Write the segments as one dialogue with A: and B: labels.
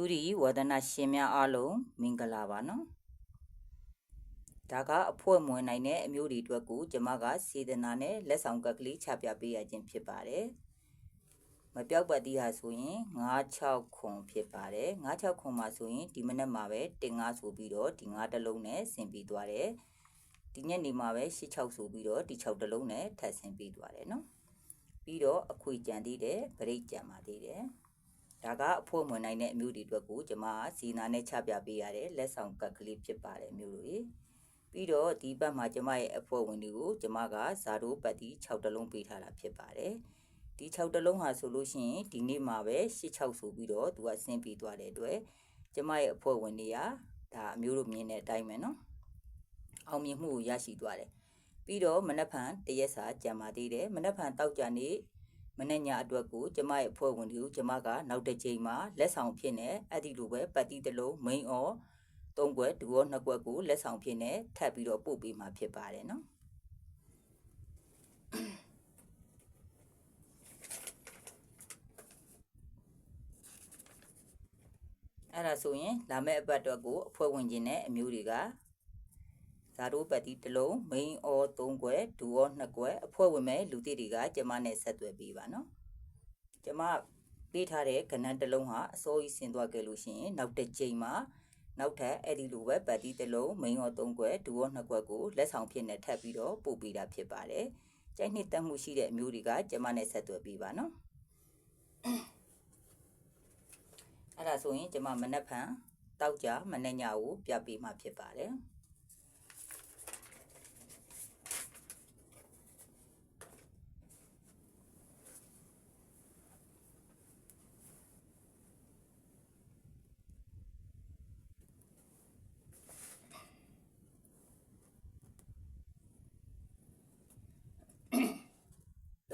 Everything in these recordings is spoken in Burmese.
A: သူရီဝဒနာရှင်များအားလုံးမင်္ဂလာပါနော်ဒါကအဖွဲ့မွေနိုင်တဲ့အမျိုးတွေအတွက်ကိုကျွန်မကစေတနာနဲ့လက်ဆောင်ကပ်ကလေးချပြပေးရခြင်းဖြစ်ပါတယ်မပြောက်ပတ်တီးဟာဆိုရင်96ခွန်ဖြစ်ပါတယ်96ခွန်မှာဆိုရင်ဒီမနက်မှာပဲတင်ငါဆိုပြီးတော့ဒီ9တလုံးနဲ့ဆင်ပြီးသွားတယ်ဒီညနေမှာပဲ86ဆိုပြီးတော့ဒီ6တလုံးနဲ့ထပ်ဆင်ပြီးသွားတယ်နော်ပြီးတော့အခွေကြံသေးတယ်ဗရိတ်ကြံပါသေးတယ် ဒါကအဖို့မွန်နိုင်တဲ့အမျိုးတွေအတွက်ကိုကျွန်မစီနာနဲ့ချပြပေးရတဲ့လက်ဆောင်ကပ်ကလေးဖြစ်ပါတယ်မျိုးတွေပြီးတော့ဒီဘက်မှာကျွန်မရဲ့အဖို့ဝင်တွေကိုကျွန်မကဇာတိုးပတ်တီ6တလုံးပေးထားတာဖြစ်ပါတယ်ဒီ6တလုံးဟာဆိုလို့ရှိရင်ဒီနေ့မှာပဲ86ဆိုပြီးတော့သူကဆင်းပြီးသွားတဲ့အတွက်ကျွန်မရဲ့အဖို့ဝင်တွေကဒါအမျိုးတို့မြင်တဲ့အတိုင်းပဲเนาะအောင်မြင်မှုကိုရရှိသွားတယ်ပြီးတော့မနက်ဖြန်တရက်စာကြံပါသေးတယ်မနက်ဖြန်တောက်ကြနေ့ မနေ့ညအတွက်ကိုကျမရဲ့အဖွဲ့ဝင်တွေကိုကျမကနောက်တစ်ချိန်မှာလက်ဆောင်ဖြစ်နေအဲ့ဒီလိုပဲပတ်တိတလုံး main or သုံးကွက်ဒူရောနှစ်ကွက်ကိုလက်ဆောင်ဖြစ်နေထပ်ပြီးတော့ပို့ပေးမှာဖြစ်ပါတယ်နော်အဲ့ဒါဆိုရင်လာမယ့်အပတ်တော့ကိုအဖွဲ့ဝင်ချင်းနဲ့အမျိုးတွေက ဇာတိုးပတ်တီတစ်လုံး main or 3ခွက်ဒူ or 2ခွက်အဖွဲ့ဝင်မဲ့လူတိတွေကကျမနဲ့ဆက်သွယ်ပေးပါနော်ကျမပေးထားတဲ့ကဏ္ဍတစ်လုံးဟာအစိုးရဆင်သွားခဲ့လို့ရှိရင်နောက်တစ်ချိန်မှာနောက်ထပ်အဲ့ဒီလိုပဲပတ်တီတစ်လုံး main or 3ခွက်ဒူ or 2ခွက်ကိုလက်ဆောင်ဖြစ်နေထပ်ပြီးတော့ပို့ပေးတာဖြစ်ပါတယ်ကြိုက်နှစ်တက်မှုရှိတဲ့အမျိုးတွေကကျမနဲ့ဆက်သွယ်ပေးပါနော်အဲ့ဒါဆိုရင်ကျမမနက်ဖြန်တောက်ကြမနေ့ညကိုပြပေးမှာဖြစ်ပါတယ်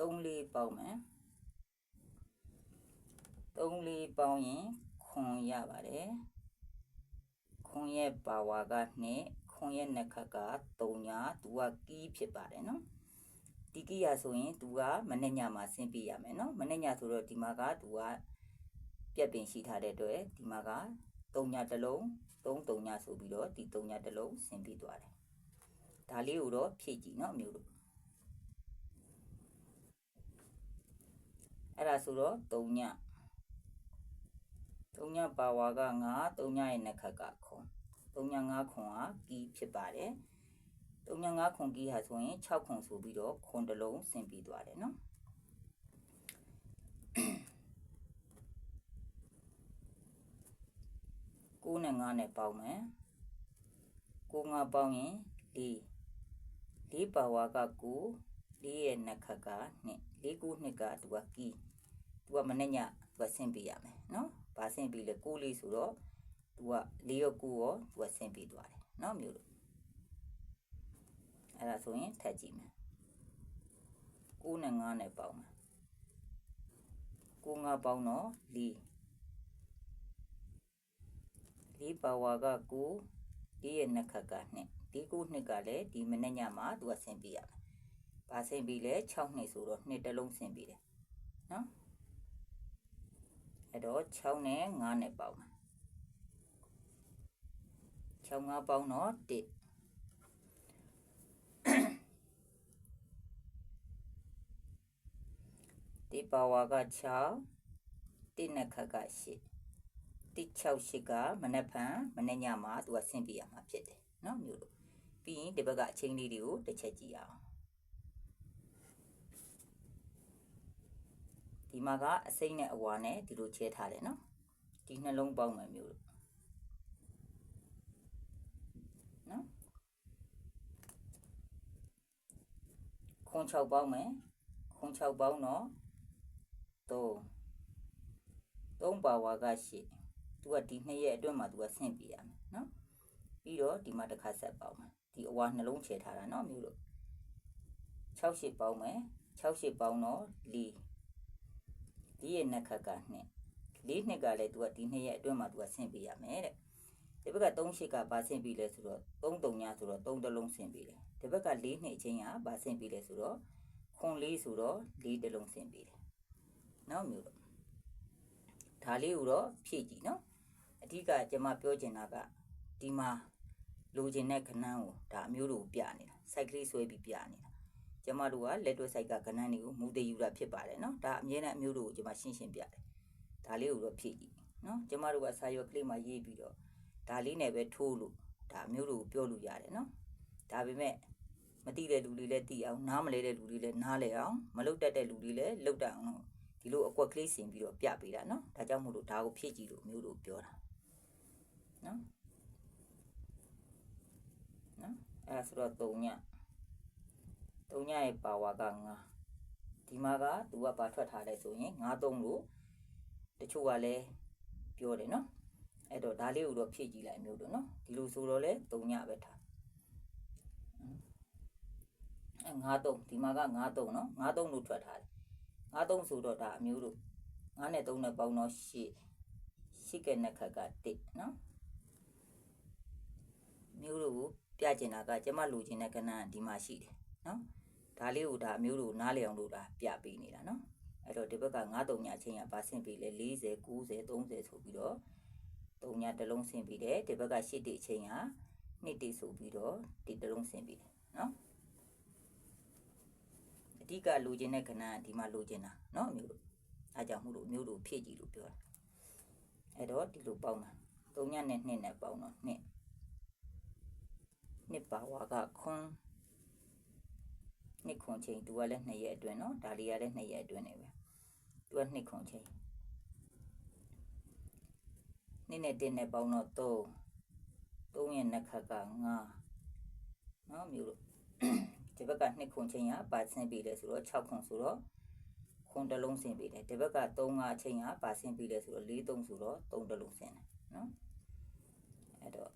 A: 3လေးပေါင်းမယ်3လေးပေါင်းရင်ခွန်ရပါတယ်ခွန်ရဲ့ပါဝါက2ခွန်ရဲ့နှစ်ခတ်က3ညာသူကကီးဖြစ်ပါတယ်နော်ဒီကီးရဆိုရင်သူကမနေ့ညမှာဆင်းပြရမယ်နော်မနေ့ညဆိုတော့ဒီမှာကသူကပြက်ပင်ရှိထားတဲ့အတွက်ဒီမှာက3ညတစ်လုံး3 3ညဆိုပြီးတော့ဒီ3ညတစ်လုံးဆင်းပြီးသွားတယ်ဒါလေးကိုတော့ဖြည့်ကြည့်နော်အမျိုးတို့ အဲ့ဒါဆိုတော့3ည3ညပါဝါက9 3ညရဲ့နှစ်ခတ်ကခွန်3ည9ခွန်ကကီးဖြစ်ပါတယ်3ည9ခွန်ကီးဟာဆိုရင်6ခွန်ဆိုပြီးတော့ခွန်တစ်လုံးဆင်ပြီးသွားတယ်နော်9နဲ့9နဲ့ပေါင်းမယ်9 5ပေါင်းရင်4 4ပါဝါက9 4ရဲ့နှစ်ခတ်က2 4 9နှစ်ကသူကကီး သူကမနေ့ညသူကဆင်းပေးရမယ်နော်။ဘာဆင်းပေးလဲ6လေးဆိုတော့သူက4ရော9ရောသူကဆင်းပေးသွားတယ်နော်မျိုးလို့အဲ့ဒါဆိုရင်ထပ်ကြည့်မယ်9နဲ့9နဲ့ပေါင်းမယ်9 5ပေါင်းတော့4 4ပါဝါက9 4ရဲ့နှစ်ခတ်က2ဒီ9နှစ်ကလည်းဒီမနေ့ညမှာသူကဆင်းပေးရမယ်။ဘာဆင်းပေးလဲ6နှစ်ဆိုတော့2တလုံးဆင်းပေးတယ်နော်။ အဲ့တော့6နဲ့9နဲ့ပေါင်းမယ်6 5ပေါင်းတော့1ဒီပါဝါက6တိနဲ့ခက်က8တိ6 8ကမနေ့ဖန်မနေ့ညမှာသူကဆင်းပြရမှာဖြစ်တယ်เนาะမျိုးလို့ပြီးရင်ဒီဘက်ကအချင်းလေးတွေကိုတစ်ချက်ကြည့်အောင် ဒီမှာကအစိမ့်နဲ့အဝါနဲ့ဒီလိုချဲထားတယ်နော်ဒီနှလုံးပေါင်းမယ်မျိုးလို့နော်ခွန်6ပေါင်းမယ်ခွန်6ပေါင်းတော့3 3ပါဝါက8သူကဒီနှစ်ရက်အတွင်းမှာသူကဆင့်ပြရမယ်နော်ပြီးတော့ဒီမှာတစ်ခါဆက်ပေါင်းမယ်ဒီအဝါနှလုံးချဲထားတာနော်မျိုးလို့6 8ပေါင်းမယ်6 8ပေါင်းတော့4 လေးရဲ့နှစ်ခက်ကနှစ်လေးနှစ်ကလည်းသူကဒီနှစ်ရဲ့အတွင်းမှာသူကဆင့်ပေးရမယ်တဲ့ဒီဘက်က3ရှစ်ကဘာဆင့်ပေးလဲဆိုတော့3တုံညာဆိုတော့3တလုံးဆင့်ပေးတယ်ဒီဘက်က4နှစ်အချင်းကဘာဆင့်ပေးလဲဆိုတော့ခွန်လေးဆိုတော့4တလုံးဆင့်ပေးတယ်နောက်မျိုးတော့ဒါလေးကိုတော့ဖြည့်ကြည့်နော်အဓိကကျမပြောချင်တာကဒီမှာလိုချင်တဲ့ခဏန်းကိုဒါအမျိုးတို့ပြနေတာစိုက်ကလေးဆွဲပြီးပြနေတာ ကျမတို့ကလက်တွဲစိုက်ကခဏန်းတွေကိုမူတည်ယူတာဖြစ်ပါတယ်နော်ဒါအမြဲတမ်းအမျိုးတို့ကိုကျမရှင်းရှင်းပြတယ်ဒါလေးကိုတော့ဖြည့်ကြည့်နော်ကျမတို့ကစာရွက်ကလေးမှာရေးပြီးတော့ဒါလေးနဲ့ပဲထိုးလို့ဒါအမျိုးတို့ကိုပြောလို့ရတယ်နော်ဒါပေမဲ့မသိတဲ့လူတွေလည်းသိအောင်နားမလဲတဲ့လူတွေလည်းနားလဲအောင်မလုတ်တတ်တဲ့လူတွေလည်းလုတ်တတ်အောင်ဒီလိုအကွက်ကလေးဆင်ပြီးတော့ပြပေးတာနော်ဒါကြောင့်မို့လို့ဒါကိုဖြည့်ကြည့်လို့မျိုးတို့ပြောတာနော်နော်အဲဒါဆိုတော့3ည 3ညရဲ့ပါဝါက9ဒီမှာကသူကပါထွက်ထားလဲဆိုရင်9 3လို့တချို့ကလည်းပြောတယ်နော်အဲ့တော့ဒါလေးကိုတော့ဖြည့်ကြည့်လိုက်မျိုးတို့နော်ဒီလိုဆိုတော့လဲ3ညပဲထားအဲ93ဒီမှာက93နော်93လို့ထွက်ထားတယ်93ဆိုတော့ဒါအမျိုးတို့9နဲ့3နဲ့ပေါင်းတော့8 8ကဲနှစ်ခက်က1နော်မျိုးတို့ကိုပြကျင်တာကကျမလိုချင်တဲ့ကဏ္ဍဒီမှာရှိတယ်နော် ဒါလေးကိုဒါအမျိုးတို့နားလည်အောင်လို့ဒါပြပေးနေတာနော်အဲ့တော့ဒီဘက်က93ညအချိန်ကပါဆင့်ပြီးလဲ40 90 30ဆိုပြီးတော့3ညတစ်လုံးဆင့်ပြီးတယ်ဒီဘက်က8တိအချိန်က2တိဆိုပြီးတော့ဒီတစ်လုံးဆင့်ပြီးတယ်နော်အဓိကလိုချင်တဲ့ကဏ္ဍဒီမှာလိုချင်တာနော်အမျိုးတို့အားကြောင့်မို့လို့အမျိုးတို့ဖြည့်ကြည့်လို့ပြောတာအဲ့တော့ဒီလိုပေါင်းတာ3ညနဲ့2နဲ့ပေါင်းတော့2နှစ်ပါဝါကခွန်း နှစ်ခွန်ချိန်သူကလည်းနှစ်ရက်အတွင်းနော်ဒါလေးကလည်းနှစ်ရက်အတွင်းနေပဲသူကနှစ်ခွန်ချိန်နှစ်နဲ့တင်းနဲ့ပေါင်းတော့သုံးသုံးရဲ့နှစ်ခါကငါနော်မျိုးလို့ဒီဘက်ကနှစ်ခွန်ချိန်ကပါဆင်းပြီလဲဆိုတော့6ခွန်ဆိုတော့ခွန်တစ်လုံးဆင်းပြီတယ်ဒီဘက်က3ငါချိန်ကပါဆင်းပြီလဲဆိုတော့4 3ဆိုတော့3တစ်လုံးဆင်းတယ်နော်အဲ့တော့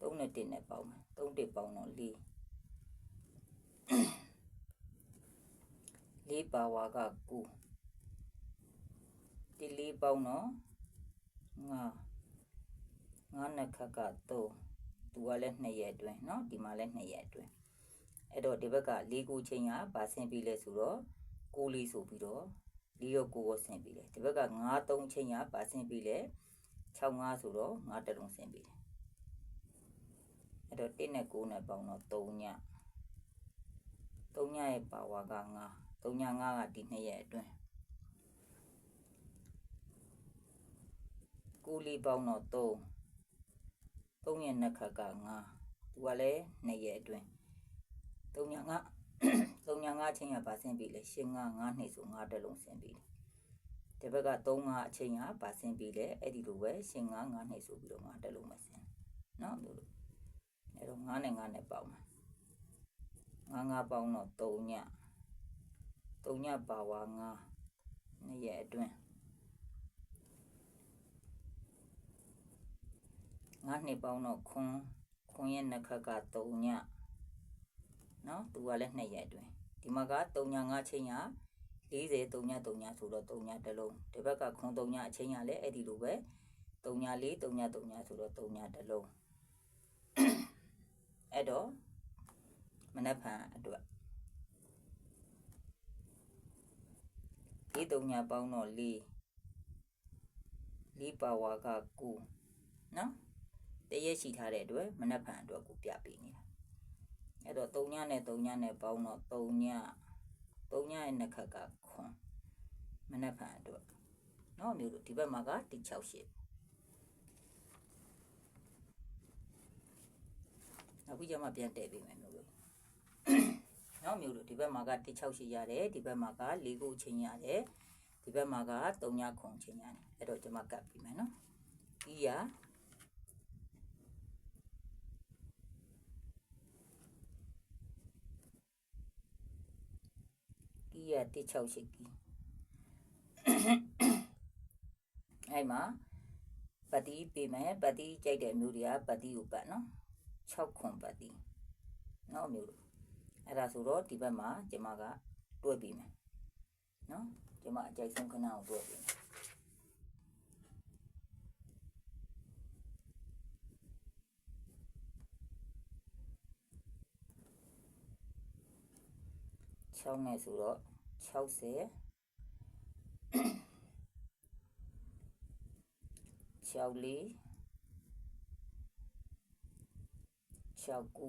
A: 3နဲ့တင်းနဲ့ပေါင်းမယ်3တစ်ပေါင်းတော့4 4ပါဝါက9ဒီ4ပေါင်းတော့9 9နှစ်ခက်က3သူကလည်း2ရက်အတွင်းเนาะဒီမှာလည်း2ရက်အတွင်းအဲ့တော့ဒီဘက်က4ကိုချိန်ကဗာဆင်းပြီးလဲဆိုတော့6လေးဆိုပြီးတော့4ရော9ရောဆင်းပြီးတယ်ဒီဘက်က9 3ချိန်ကဗာဆင်းပြီးလဲ6 5ဆိုတော့9တလုံးဆင်းပြီးတယ်အဲ့တော့1နဲ့9နဲ့ပေါင်းတော့3ည 3ညရဲ့ပါဝါက9 3ည9ကဒီနှစ်ရက်အတွင်းကိုလီပေါင်းတော့3 3ရက်နှစ်ခါက9သူကလည်းနှစ်ရက်အတွင်း3ည9 3ည9ချင်းကပါဆင်းပြီလေရှင်9 9နှစ်ဆို9တက်လုံးဆင်းပြီဒီဘက်က3 9အချင်းကပါဆင်းပြီလေအဲ့ဒီလိုပဲရှင်9 9နှစ်ဆိုပြီးတော့9တက်လုံးမဆင်းနော်တို့အဲ့တော့9နဲ့9နဲ့ပေါင်းပါ 9 9ပေါင်းတော့3ည3ညပါဝါ9နှစ်ရက်အတွင်းငါနှစ်ပေါင်းတော့ခွန်းခွန်းရဲ့နှစ်ခက်က3ညနော်သူကလည်း2ရက်အတွင်းဒီမှာက3ည5ချိန်ရ40 3ည3ညဆိုတော့3ညတစ်လုံးဒီဘက်ကခွန်း3ညအချိန်ရလည်းအဲ့ဒီလိုပဲ3ည4 3ည3ညဆိုတော့3ညတစ်လုံးအဲ့တော့ မနက်ဖြန်အတွက်ဒီတုံညာပေါင်းတော့၄၄ပါဝါက9နော်တရက်ရှိထားတဲ့အတွက်မနက်ဖြန်အတွက်ကိုပြပေးနေတာအဲ့တော့တုံညနဲ့တုံညနဲ့ပေါင်းတော့တုံညတုံညရဲ့နှစ်ခက်က9မနက်ဖြန်အတွက်နော်မျိုးတို့ဒီဘက်မှာက168နောက်ပြီးကြမှာပြန်တည့်ပေးမယ်လို့ နော်မျိုးတို့ဒီဘက်မှာက16ရှိရတယ်ဒီဘက်မှာက4ခုချင်းရတယ်ဒီဘက်မှာက3ညခုချင်းရတယ်အဲ့တော့ကျွန်မကပ်ပြီးမယ်နော်ဤရကြီးရ16ရှိကြီးအဲ့မှာပတိပေးမယ်ပတိကြိုက်တဲ့မျိုးတွေကပတိကိုပတ်နော်6ခွန်ပတိနော်မျိုး အဲ့ဒါဆိုတော့ဒီဘက်မှာကျမကတွဲပေးမယ်နော်ကျမအကြိုက်ဆုံးခဏကိုတွဲပေးမယ်6နဲ့ဆိုတော့60 6 6လေး6ကူ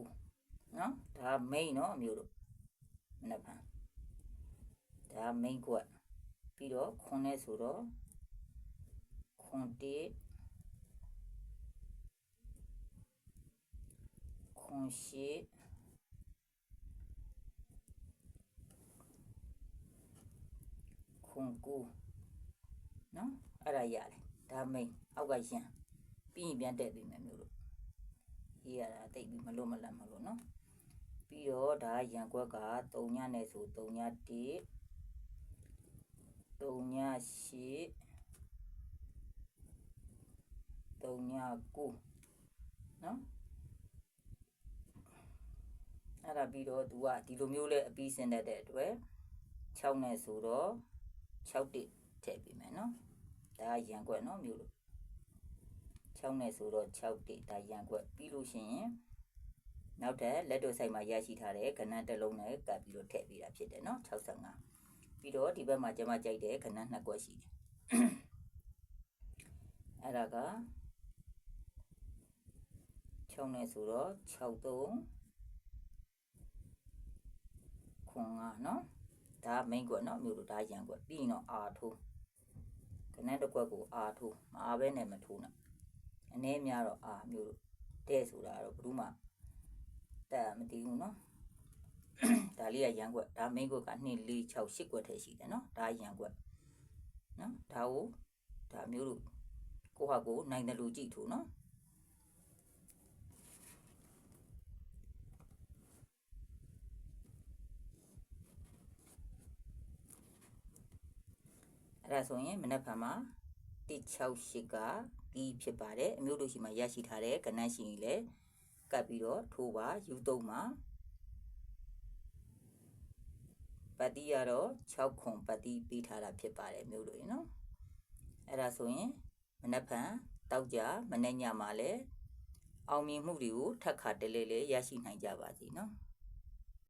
A: နော်ဒါမိန်နော်အမျိုးတို့မနက်ဖြန်ဒါမိန်ကွက်ပြီးတော့ခွန်နဲ့ဆိုတော့ခွန်တေခွန်ရှိခွန်ကူနော်အဲ့ဒါရတယ်ဒါမိန်အောက်ကရှင်းပြီးရင်ပြန်တက်ပြီးမယ်မျိုးတို့ရေးရတာတိတ်ပြီးမလို့မလတ်မလို့နော် ပြီးတော့ဒါရန်ကွက်က3ညနဲ့ဆို3ည1 3ည8 3ည9နော်အဲ့ဒါပြီးတော့ तू ကဒီလိုမျိုးလဲအပြီးစင်တတ်တဲ့အတွက်6နဲ့ဆိုတော့6တိထည့်ပြီးမယ်နော်ဒါကရန်ကွက်နော်မျိုးလို့6နဲ့ဆိုတော့6တိဒါရန်ကွက်ပြီးလို့ရှိရင် နောက်ထပ်လက်တို့ဆိုင်မှာရရှိထားတဲ့ကဏ္ဍတစ်လုံးနဲ့ကပ်ပြီးတော့ထည့်ပေးတာဖြစ်တယ်နော်65ပြီးတော့ဒီဘက်မှာကျွန်မကြိုက်တဲ့ကဏ္ဍနှစ်ကွက်ရှိတယ်အဲ့ဒါက6နဲ့ဆိုတော့63ခွန်ကနော်ဒါမိန်ကွက်နော်မျိုးတို့ဒါရန်ကွက်ပြီးရင်တော့အာထိုးခဏတစ်ကွက်ကိုအာထိုးမအားပဲနဲ့မထိုးနဲ့အနည်းများတော့အာမျိုးတို့တဲ့ဆိုတာတော့ဘယ်သူမှ တက်မတည်ဘူးနော်ဒါလေးကရန်ကွက်ဒါမိန်ကွက်က2 4 6 8ကွက်ထဲရှိတယ်နော်ဒါရန်ကွက်နော်ဒါကိုဒါမျိုးတို့ကိုဟာကိုနိုင်တယ်လို့ကြည့်ထိုးနော်အဲ့ဒါဆိုရင်မနက်ဖြန်မှာ168ကဒီဖြစ်ပါတယ်အမျိုးတို့ရှိမှရရှိထားတဲ့ကဏ္ဍရှိရင်လည်း ကပ်ပြီးတော့ထိုးပါယူသုံးပါပတ်တိရတော့6ခွန်ပတ်တိပေးထားတာဖြစ်ပါတယ်မျိုးတို့ရေနော်အဲ့ဒါဆိုရင်မနက်ဖြန်တောက်ကြမနေ့ညမှာလည်းအောင်မြင်မှုတွေကိုထပ်ခါတလဲလဲရရှိနိုင်ကြပါစေနော်